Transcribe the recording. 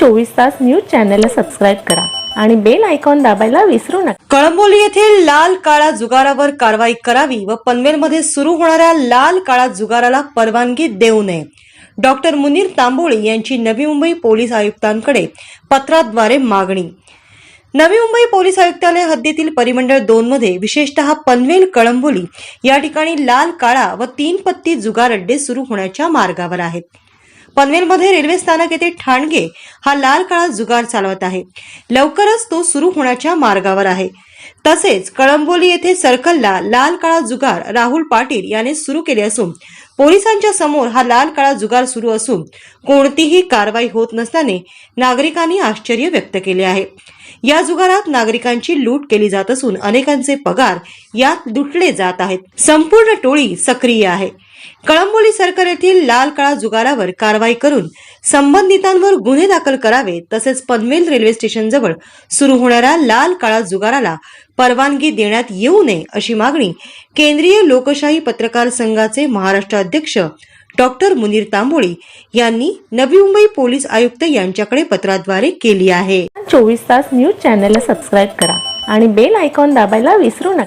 चोवीस तास न्यूज चॅनलला सबस्क्राईब करा आणि बेल आयकॉन दाबायला विसरू नका. कळंबोली येथील लाल काळा जुगारावर कारवाई करावी व पनवेलमध्ये सुरू होणाऱ्या लाल काळा जुगाराला परवानगी देऊ नये. डॉक्टर मुनीर तांबोळी यांची नवी मुंबई पोलीस आयुक्तांकडे पत्राद्वारे मागणी. नवी मुंबई पोलीस आयुक्तालय हद्दीतील परिमंडळ दोन मध्ये विशेषतः पनवेल कळंबोली या ठिकाणी लाल काळा व तीन पत्ती जुगार अड्डे सुरू होण्याच्या मार्गावर आहेत. पनवेलमध्ये रेल्वे स्थानक येथे ठाणगे हा लाल काळा जुगार चालवत आहे. लवकरच तो सुरू होण्याच्या मार्गावर आहे. तसेच कळंबोली येथे सर्कलला लाल काळा जुगार राहुल पाटील याने सुरू केले असून पोलिसांच्या समोर हा लाल काळा जुगार सुरू असून कोणतीही कारवाई होत नसल्याने नागरिकांनी आश्चर्य व्यक्त केले आहे. या जुगारात नागरिकांची लूट केली जात असून अनेकांचे पगार यात लुटले जात आहेत. संपूर्ण टोळी सक्रिय आहे. कळंबोली सरकार येथील लाल काळा जुगारावर कारवाई करून संबंधितांवर गुन्हे दाखल करावे तसेच पनवेल रेल्वे स्टेशन जवळ सुरू होणाऱ्या लाल काळा जुगाराला परवानगी देण्यात येऊ नये अशी मागणी केंद्रीय लोकशाही पत्रकार संघाचे महाराष्ट्र अध्यक्ष डॉक्टर मुनीर तांबोळी यांनी नवी मुंबई पोलीस आयुक्त यांच्याकडे पत्राद्वारे केली आहे. चोवीस तास न्यूज चॅनलला सबस्क्राईब करा आणि बेल आयकॉन दाबायला विसरू नका.